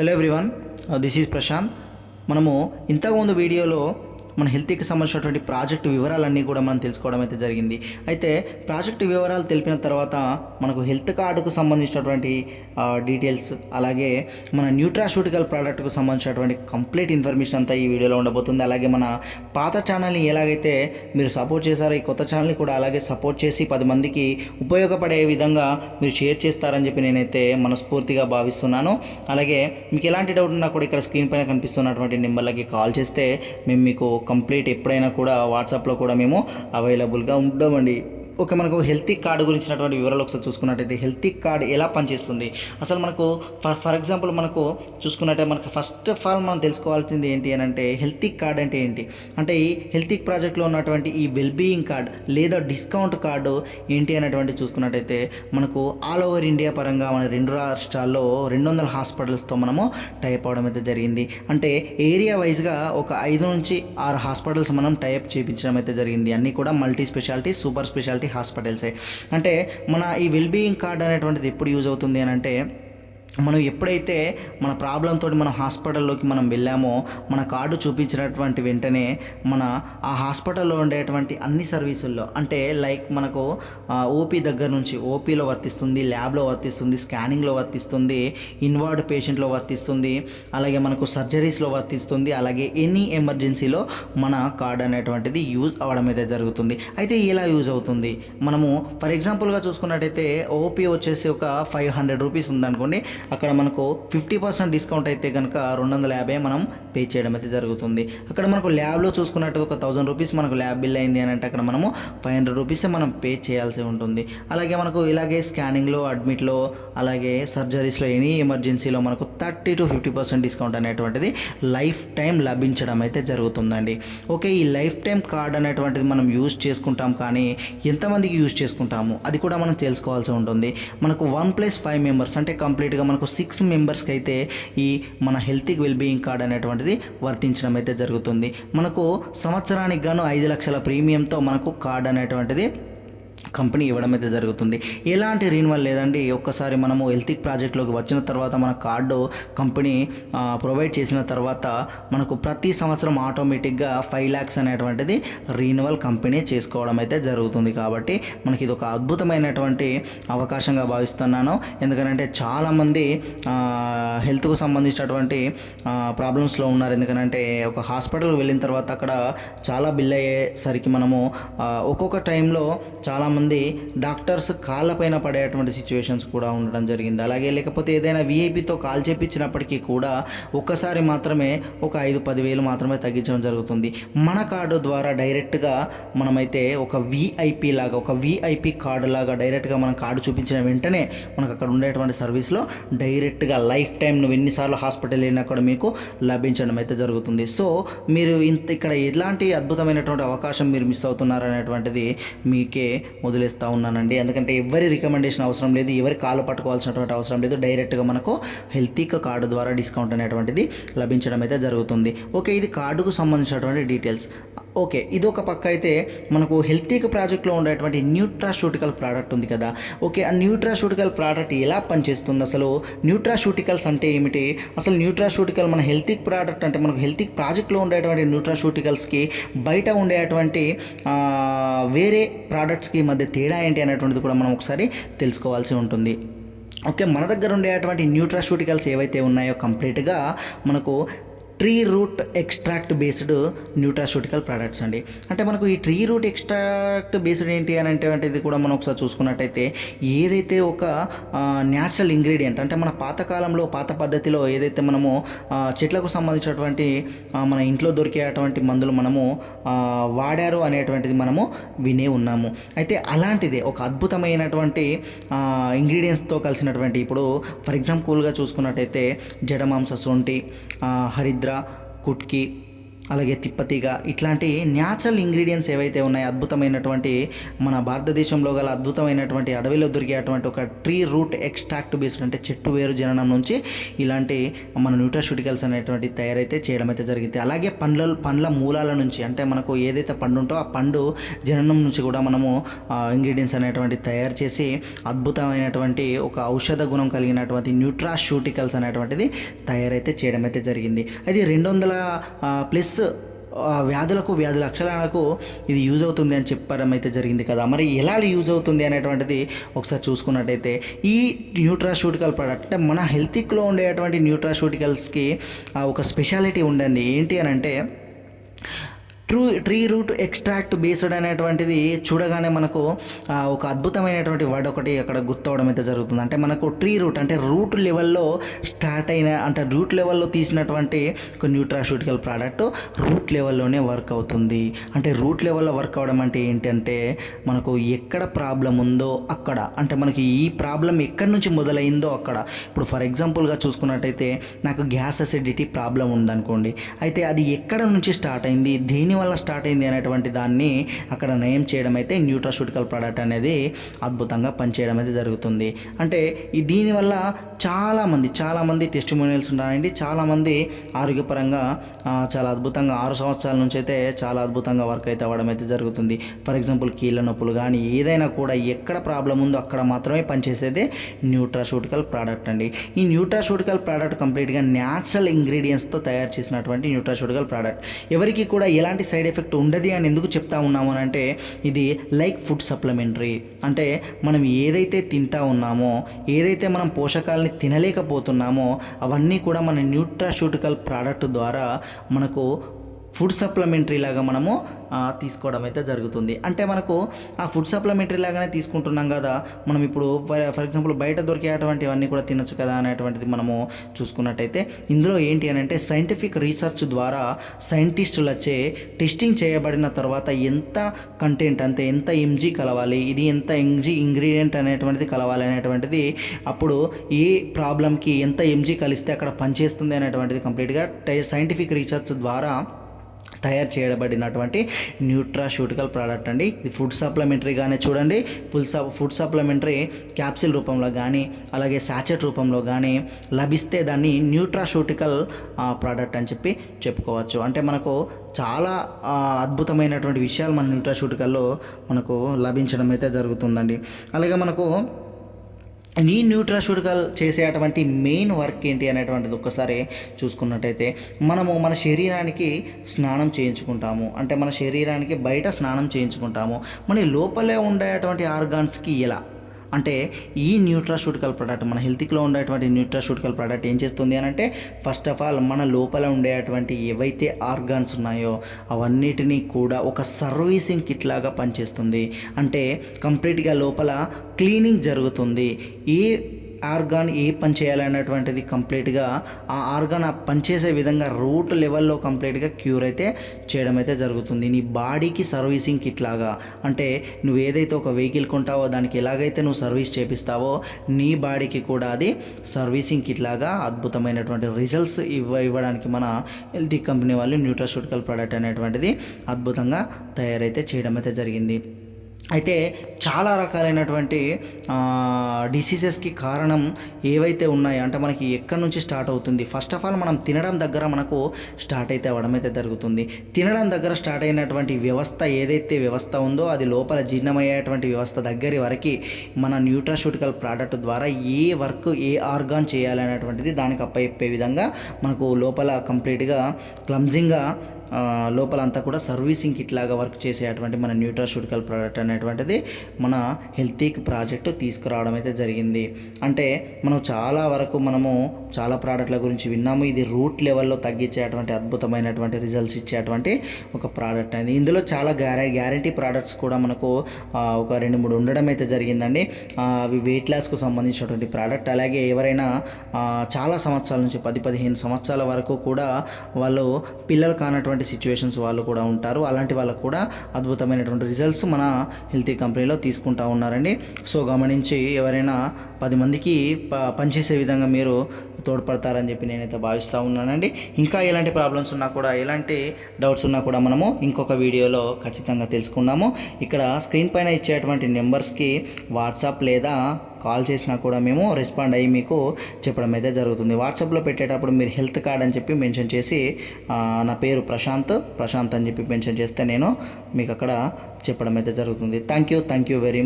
Hello everyone this is Prashanth మనము ఇంతకుముందు వీడియోలో మన హెల్త్కి సంబంధించినటువంటి ప్రాజెక్ట్ వివరాలన్నీ కూడా మనం తెలుసుకోవడం అయితే జరిగింది. అయితే ప్రాజెక్ట్ వివరాలు తెలిపిన తర్వాత మనకు హెల్త్ కార్డుకు సంబంధించినటువంటి డీటెయిల్స్ అలాగే మన న్యూట్రాష్యూటికల్ ప్రోడక్ట్కు సంబంధించినటువంటి కంప్లీట్ ఇన్ఫర్మేషన్ అంతా ఈ వీడియోలో ఉండబోతుంది. అలాగే మన పాత ఛానల్ని ఎలాగైతే మీరు సపోర్ట్ చేశారో ఈ కొత్త ఛానల్ని కూడా అలాగే సపోర్ట్ చేసి పది మందికి ఉపయోగపడే విధంగా మీరు షేర్ చేస్తారని చెప్పి నేనైతే మనస్ఫూర్తిగా భావిస్తున్నాను. అలాగే మీకు ఎలాంటి డౌట్ ఉన్నా కూడా ఇక్కడ స్క్రీన్ పైన కనిపిస్తున్నటువంటి నెంబర్లకి కాల్ చేస్తే మేము మీకు కంప్లీట్ ఎప్పుడైనా కూడా వాట్సాప్లో కూడా మేము అవైలబుల్గా ఉంటామండి ఓకే మనకు హెల్తీ కార్డు గురించినటువంటి వివరాలు ఒకసారి చూసుకున్నట్టయితే హెల్తీ కార్డు ఎలా పనిచేస్తుంది? అసలు మనకు ఫర్ ఫర్ ఎగ్జాంపుల్ మనకు చూసుకున్నట్టే మనకు ఫస్ట్ ఆఫ్ ఆల్ మనం తెలుసుకోవాల్సింది ఏంటి అని అంటే హెల్తీ కార్డ్ అంటే ఏంటి? అంటే ఈ హెల్తీ ప్రాజెక్ట్లో ఉన్నటువంటి ఈ వెల్బీయింగ్ కార్డ్ లేదా డిస్కౌంట్ కార్డు ఏంటి అనేటువంటి చూసుకున్నట్టయితే మనకు ఆల్ ఓవర్ ఇండియా పరంగా మన రెండు రాష్ట్రాల్లో రెండు వందల హాస్పిటల్స్తో మనము టైప్ అవడం అయితే జరిగింది. అంటే ఏరియా వైజ్గా ఒక ఐదు నుంచి ఆరు హాస్పిటల్స్ మనం టైప్ చేయించడం అయితే జరిగింది. అన్నీ కూడా మల్టీ స్పెషాలిటీ సూపర్ స్పెషాలిటీ హాస్పిటల్సే. అంటే మన ఈ వెల్బీయింగ్ కార్డ్ అనేటువంటిది ఎప్పుడు యూజ్ అవుతుంది అని అంటే మనం ఎప్పుడైతే మన ప్రాబ్లంతో మనం హాస్పిటల్లోకి మనం వెళ్ళామో మన కార్డు చూపించినటువంటి వెంటనే మన ఆ హాస్పిటల్లో ఉండేటువంటి అన్ని సర్వీసుల్లో అంటే లైక్ మనకు ఓపీ దగ్గర నుంచి ఓపీలో వర్తిస్తుంది ల్యాబ్లో వర్తిస్తుంది స్కానింగ్లో వర్తిస్తుంది ఇన్వార్డ్ పేషెంట్లో వర్తిస్తుంది అలాగే మనకు సర్జరీస్లో వర్తిస్తుంది అలాగే ఎనీ ఎమర్జెన్సీలో మన కార్డు అనేటువంటిది యూజ్ అవ్వడం అయితే జరుగుతుంది. అయితే ఎలా యూజ్ అవుతుంది? మనము ఫర్ ఎగ్జాంపుల్గా చూసుకున్నట్టయితే ఓపీ వచ్చేసి ఒక ఫైవ్ హండ్రెడ్ రూపీస్ ఉందనుకోండి అక్కడ మనకు ఫిఫ్టీ పర్సెంట్ డిస్కౌంట్ అయితే కనుక రెండు వందల యాభై మనం పే చేయడం అయితే జరుగుతుంది. అక్కడ మనకు ల్యాబ్లో చూసుకున్నట్టు ఒక థౌసండ్ రూపీస్ మనకు ల్యాబ్ బిల్ అయింది అని అంటే అక్కడ మనము ఫైవ్ హండ్రెడ్ రూపీసే మనం పే చేయాల్సి ఉంటుంది. అలాగే మనకు ఇలాగే స్కానింగ్లో అడ్మిట్లో అలాగే సర్జరీస్లో ఎనీ ఎమర్జెన్సీలో మనకు thirty to fifty percent discount అనేటువంటిది లైఫ్ టైం లభించడం అయితే జరుగుతుందండి. ఓకే ఈ లైఫ్ టైం కార్డ్ అనేటువంటిది మనం యూజ్ చేసుకుంటాం కానీ ఎంతమందికి యూజ్ చేసుకుంటాము? అది కూడా మనం తెలుసుకోవాల్సి ఉంటుంది. మనకు వన్ ప్లస్ ఫైవ్ మెంబర్స్ అంటే కంప్లీట్గా మనకు సిక్స్ మెంబర్స్కి అయితే ఈ మన హెల్తీ వెల్బీయింగ్ కార్డ్ అనేటువంటిది వర్తించడం అయితే జరుగుతుంది. మనకు సంవత్సరానికి గాను ఐదు లక్షల ప్రీమియంతో మనకు కార్డ్ అనేటువంటిది కంపెనీ ఇవ్వడం అయితే జరుగుతుంది. ఎలాంటి రీన్వల్ లేదండి. ఒక్కసారి మనము హెల్త్ ప్రాజెక్ట్లోకి వచ్చిన తర్వాత మన కార్డు కంపెనీ ప్రొవైడ్ చేసిన తర్వాత మనకు ప్రతి సంవత్సరం ఆటోమేటిక్గా ఫైవ్ ల్యాక్స్ అనేటువంటిది రీన్వల్ కంపెనీ చేసుకోవడం అయితే జరుగుతుంది కాబట్టి మనకి ఇది ఒక అద్భుతమైనటువంటి అవకాశంగా భావిస్తున్నాను. ఎందుకంటే చాలామంది హెల్త్కు సంబంధించినటువంటి ప్రాబ్లమ్స్లో ఉన్నారు. ఎందుకంటే ఒక హాస్పిటల్కి వెళ్ళిన తర్వాత అక్కడ చాలా బిల్ అయ్యేసరికి మనము ఒక్కొక్క టైంలో చాలామంది డాక్టర్స్ కాళ్ళపైన పడేటువంటి సిచ్యువేషన్స్ కూడా ఉండడం జరిగింది. అలాగే లేకపోతే ఏదైనా విఐపితో కాల్ చేపించినప్పటికీ కూడా ఒక్కసారి మాత్రమే ఒక ఐదు పదివేలు మాత్రమే తగ్గించడం జరుగుతుంది. మన కార్డు ద్వారా డైరెక్ట్గా మనమైతే ఒక విఐపి లాగా ఒక విఐపి కార్డు లాగా డైరెక్ట్గా మనం కార్డు చూపించిన వెంటనే మనకు అక్కడ ఉండేటువంటి సర్వీస్లో డైరెక్ట్గా లైఫ్ టైం నువ్వు ఎన్నిసార్లు హాస్పిటల్ వెళ్ళినా కూడా మీకు లభించడం అయితే జరుగుతుంది. సో మీరు ఇంత ఇక్కడ ఎలాంటి అద్భుతమైనటువంటి అవకాశం మీరు మిస్ అవుతున్నారు అనేటువంటిది మీకే వదిలేస్తూ ఉన్నానండి. ఎందుకంటే ఎవరి రికమెండేషన్ అవసరం లేదు ఎవరి కాలు పట్టుకోవాల్సినటువంటి అవసరం లేదు. డైరెక్ట్గా మనకు హెల్తీక కార్డు ద్వారా డిస్కౌంట్ అనేటువంటిది లభించడం అయితే జరుగుతుంది. ఓకే ఇది కార్డుకు సంబంధించినటువంటి డీటెయిల్స్ ఓకే ఇది ఒక పక్క అయితే మనకు హెల్తీక ప్రాజెక్ట్లో ఉండేటువంటి న్యూట్రాషూటికల్ ప్రోడక్ట్ ఉంది కదా. ఓకే ఆ న్యూట్రాషూటికల్ ప్రోడక్ట్ ఎలా పనిచేస్తుంది? అసలు న్యూట్రాషూటికల్స్ అంటే ఏమిటి? అసలు న్యూట్రాషూటికల్ మన హెల్తీక్ ప్రోడక్ట్ అంటే మనకు హెల్తీక్ ప్రాజెక్ట్లో ఉండేటువంటి న్యూట్రాషూటికల్స్కి బయట ఉండేటువంటి వేరే ప్రోడక్ట్స్కి మధ్య తేడా ఏంటి అనేటువంటిది కూడా మనం ఒకసారి తెలుసుకోవాల్సి ఉంటుంది. ఓకే మన దగ్గర ఉండేటువంటి న్యూట్రాషూటికల్స్ ఏవైతే ఉన్నాయో కంప్లీట్గా మనకు tree root extract based nutraceutical products అండి. అంటే మనకు ఈ ట్రీ రూట్ ఎక్స్ట్రాక్ట్ బేస్డ్ ఏంటి అని అంటే ఇది కూడా మనం ఒకసారి చూసుకున్నట్టయితే ఏదైతే ఒక న్యాచురల్ ఇంగ్రీడియంట్ అంటే మన పాతకాలంలో పాత పద్ధతిలో ఏదైతే మనము చెట్లకు సంబంధించినటువంటి మన ఇంట్లో దొరికేటువంటి మందులు మనము వాడారు అనేటువంటిది మనము వినే ఉన్నాము. అయితే అలాంటిదే ఒక అద్భుతమైనటువంటి ఇంగ్రీడియంట్స్తో కలిసినటువంటి ఇప్పుడు ఫర్ ఎగ్జాంపుల్గా చూసుకున్నట్టయితే జడమాంస సొంటి హరిద్ర హరిద్ర కుట్కి అలాగే తిప్పతీగ ఇట్లాంటి న్యాచురల్ ఇంగ్రీడియంట్స్ ఏవైతే ఉన్నాయో అద్భుతమైనటువంటి మన భారతదేశంలో గల అద్భుతమైనటువంటి అడవిలో దొరికేటువంటి ఒక ట్రీ రూట్ ఎక్స్ట్రాక్ట్ బేస్డ్ అంటే చెట్టు వేరు జననం నుంచి ఇలాంటి మన న్యూట్రాస్యూటికల్స్ అనేటువంటి తయారైతే చేయడం అయితే జరిగింది. అలాగే పండ్ల పండ్ల మూలాల నుంచి అంటే మనకు ఏదైతే పండు ఉంటో ఆ పండు జననం నుంచి కూడా మనము ఇంగ్రీడియంట్స్ అనేటువంటి తయారు చేసి అద్భుతమైనటువంటి ఒక ఔషధ గుణం కలిగినటువంటి న్యూట్రాషూటికల్స్ అనేటువంటిది తయారైతే చేయడం అయితే జరిగింది. అది రెండు వందల ప్లస్ వ్యాధులకు వ్యాధి లక్షణాలకు ఇది యూజ్ అవుతుంది అని చెప్పడం అయితే జరిగింది కదా. మరి ఎలా యూజ్ అవుతుంది అనేటువంటిది ఒకసారి చూసుకున్నట్టయితే ఈ న్యూట్రాషూటికల్ ప్రోడక్ట్ అంటే మన హెల్త్లో ఉండేటువంటి న్యూట్రాషూటికల్స్కి ఒక స్పెషాలిటీ ఉండండి ఏంటి అని అంటే true tree root extract based అనేటువంటిది చూడగానే మనకు ఒక అద్భుతమైనటువంటి వర్డ్ ఒకటి అక్కడ గుర్తవడం అయితే జరుగుతుంది. అంటే మనకు ట్రీ రూట్ అంటే రూట్ లెవెల్లో స్టార్ట్ అయిన అంటే రూట్ లెవెల్లో తీసినటువంటి ఒక న్యూట్రాషూటికల్ ప్రోడక్ట్ రూట్ లెవెల్లోనే వర్క్ అవుతుంది. అంటే రూట్ లెవెల్లో వర్క్ అవ్వడం అంటే ఏంటంటే మనకు ఎక్కడ ప్రాబ్లం ఉందో అక్కడ అంటే మనకి ఈ ప్రాబ్లం ఎక్కడి నుంచి మొదలైందో అక్కడ. ఇప్పుడు ఫర్ ఎగ్జాంపుల్గా చూసుకున్నట్టయితే నాకు గ్యాస్ అసిడిటీ ప్రాబ్లం ఉందనుకోండి. అయితే అది ఎక్కడ నుంచి స్టార్ట్ అయింది? దేని వల్ల స్టార్ట్ అయింది అనేటువంటి దాన్ని అక్కడ నయం చేయడం అయితే న్యూట్రాషూటికల్ ప్రోడక్ట్ అనేది అద్భుతంగా పనిచేయడం అయితే జరుగుతుంది. అంటే ఈ దీనివల్ల చాలామంది చాలామంది టెస్టిమోనియల్స్ ఉన్నాయండి. చాలామంది ఆరోగ్యపరంగా చాలా అద్భుతంగా ఆరు సంవత్సరాల నుంచి అయితే చాలా అద్భుతంగా వర్క్ అయితే అవ్వడం అయితే జరుగుతుంది. ఫర్ ఎగ్జాంపుల్ కీళ్ళ నొప్పులు కానీ ఏదైనా కూడా ఎక్కడ ప్రాబ్లం ఉందో అక్కడ మాత్రమే పనిచేసేదే న్యూట్రాషూటికల్ ప్రోడక్ట్ అండి. ఈ న్యూట్రాషూటికల్ ప్రోడక్ట్ కంప్లీట్గా న్యాచురల్ ఇంగ్రీడియంట్స్తో తయారు చేసినటువంటి న్యూట్రాషూటికల్ ప్రోడక్ట్. ఎవరికి కూడా ఎలాంటి సైడ్ ఎఫెక్ట్ ఉండదు అని ఎందుకు చెప్తా ఉన్నాము అని అంటే ఇది లైక్ ఫుడ్ సప్లిమెంటరీ. అంటే మనం ఏదైతే తింటా ఉన్నామో ఏదైతే మనం పోషకాలని తినలేకపోతున్నామో అవన్నీ కూడా మన న్యూట్రాషూటికల్ ప్రోడక్ట్ ద్వారా మనకు ఫుడ్ సప్లిమెంటరీ లాగా మనము తీసుకోవడం అయితే జరుగుతుంది. అంటే మనకు ఆ ఫుడ్ సప్లిమెంటరీ లాగానే తీసుకుంటున్నాం కదా మనం ఇప్పుడు ఫర్ ఎగ్జాంపుల్ బయట దొరికేటువంటివన్నీ కూడా తినొచ్చు కదా అనేటువంటిది మనము చూసుకున్నట్టయితే ఇందులో ఏంటి అని అంటే సైంటిఫిక్ రీసెర్చ్ ద్వారా సైంటిస్టులచే టెస్టింగ్ చేయబడిన తర్వాత ఎంత కంటెంట్ అంటే ఎంత ఎంజీ కలవాలి ఇది ఎంత ఎంజీ ఇంగ్రీడియంట్ అనేటువంటిది కలవాలి అనేటువంటిది అప్పుడు ఏ ప్రాబ్లంకి ఎంత ఎంజీ కలిస్తే అక్కడ పనిచేస్తుంది అనేటువంటిది కంప్లీట్గా సైంటిఫిక్ రీసెర్చ్ ద్వారా తయారు చేయబడినటువంటి న్యూట్రాషూటికల్ ప్రోడక్ట్ అండి. ఇది ఫుడ్ సప్లిమెంటరీగానే చూడండి. ఫుల్ సప్ ఫుడ్ సప్లిమెంటరీ క్యాప్సిల్ రూపంలో కానీ అలాగే శాచెట్ రూపంలో కానీ లభిస్తే దాన్ని న్యూట్రాషూటికల్ ప్రోడక్ట్ అని చెప్పి చెప్పుకోవచ్చు. అంటే మనకు చాలా అద్భుతమైనటువంటి విషయాలు మన న్యూట్రాషూటికల్లో మనకు లభించడం అయితే జరుగుతుందండి. అలాగే మనకు నీ చేసే చేసేటువంటి మెయిన్ వర్క్ ఏంటి అనేటువంటిది ఒక్కసారి చూసుకున్నట్టయితే మనము మన శరీరానికి స్నానం చేయించుకుంటాము. అంటే మన శరీరానికి బయట స్నానం చేయించుకుంటాము. మన లోపలే ఉండేటువంటి ఆర్గాన్స్కి ఎలా? అంటే ఈ న్యూట్రాషూటికల్ ప్రోడక్ట్ మన హెల్త్లో ఉండేటువంటి న్యూట్రాషూటికల్ ప్రోడక్ట్ ఏం చేస్తుంది అని అంటే ఫస్ట్ ఆఫ్ ఆల్ మన లోపల ఉండేటువంటి ఏవైతే ఆర్గాన్స్ ఉన్నాయో అవన్నిటినీ కూడా ఒక సర్వీసింగ్ కిట్ లాగా పనిచేస్తుంది. అంటే కంప్లీట్గా లోపల క్లీనింగ్ జరుగుతుంది. ఏ ఆర్గాన్ ఏ పని చేయాలనేటువంటిది కంప్లీట్గా ఆ ఆర్గాన్ ఆ పనిచేసే విధంగా రూట్ లెవెల్లో కంప్లీట్గా క్యూర్ అయితే చేయడం అయితే జరుగుతుంది. నీ బాడీకి సర్వీసింగ్ కిట్ లాగా అంటే నువ్వు ఏదైతే ఒక వెహికల్ కొంటావో దానికి ఎలాగైతే నువ్వు సర్వీస్ చేపిస్తావో నీ బాడీకి కూడా అది సర్వీసింగ్ కిట్ లాగా అద్భుతమైనటువంటి రిజల్ట్స్ ఇవ్వ ఇవ్వడానికి మన హెల్తీ కంపెనీ వాళ్ళు న్యూట్రాస్యూటికల్ ప్రోడక్ట్ అనేటువంటిది అద్భుతంగా తయారైతే చేయడం అయితే జరిగింది. అయితే చాలా రకాలైనటువంటి డిసీజెస్కి కారణం ఏవైతే ఉన్నాయో అంటే మనకి ఎక్కడి నుంచి స్టార్ట్ అవుతుంది? ఫస్ట్ ఆఫ్ ఆల్ మనం తినడం దగ్గర మనకు స్టార్ట్ అయితే అవ్వడం అయితే జరుగుతుంది. తినడం దగ్గర స్టార్ట్ అయినటువంటి వ్యవస్థ ఏదైతే వ్యవస్థ ఉందో అది లోపల జీర్ణమయ్యేటువంటి వ్యవస్థ దగ్గర వరకు మన న్యూట్రాషూటికల్ ప్రోడక్ట్ ద్వారా ఏ వర్క్ ఏ ఆర్గాన్ చేయాలనేటువంటిది దానికి అప్పచెప్పే విధంగా మనకు లోపల కంప్లీట్గా క్లమ్జింగ్గా లోపల అంతా కూడా సర్వీసింగ్ కిట్ లాగా వర్క్ చేసేటువంటి మన న్యూట్రాషూటికల్ ప్రోడక్ట్ అనేటువంటిది మన హెల్తీక్ ప్రాజెక్టు తీసుకురావడం అయితే జరిగింది. అంటే మనం చాలా వరకు మనము చాలా ప్రోడక్ట్ల గురించి విన్నాము. ఇది రూట్ లెవెల్లో తగ్గించేటువంటి అద్భుతమైనటువంటి రిజల్ట్స్ ఇచ్చేటువంటి ఒక ప్రోడక్ట్ అయింది ఇందులో చాలా గ్యారె గ్యారంటీ ప్రోడక్ట్స్ కూడా మనకు ఒక రెండు మూడు ఉండడం అయితే జరిగిందండి. అవి వెయిట్ లాస్కు సంబంధించినటువంటి ప్రోడక్ట్. అలాగే ఎవరైనా చాలా సంవత్సరాల నుంచి పది పదిహేను సంవత్సరాల వరకు కూడా వాళ్ళు పిల్లలు కానటువంటి ఉన్నటువంటి సిచ్యువేషన్స్ వాళ్ళు కూడా ఉంటారు. అలాంటి వాళ్ళకు కూడా అద్భుతమైనటువంటి రిజల్ట్స్ మన హెల్తీ కంపెనీలో తీసుకుంటా ఉన్నారండి. సో గమనించి ఎవరైనా పది మందికి ప పనిచేసే విధంగా మీరు తోడ్పడతారని చెప్పి నేనైతే భావిస్తూ ఉన్నానండి. ఇంకా ఎలాంటి ప్రాబ్లమ్స్ ఉన్నా కూడా ఎలాంటి డౌట్స్ ఉన్నా కూడా మనము ఇంకొక వీడియోలో ఖచ్చితంగా తెలుసుకుందాము. ఇక్కడ స్క్రీన్ పైన ఇచ్చేటువంటి నెంబర్స్కి వాట్సాప్ లేదా కాల్ చేసినా కూడా మేము రెస్పాండ్ అయ్యి మీకు చెప్పడం అయితే జరుగుతుంది. వాట్సాప్లో పెట్టేటప్పుడు మీరు హెల్త్ కార్డ్ అని చెప్పి మెన్షన్ చేసి నా పేరు ప్రశాంత్ ప్రశాంత్ అని చెప్పి మెన్షన్ చేస్తే నేను మీకు అక్కడ చెప్పడం అయితే జరుగుతుంది. Thank you thank you very much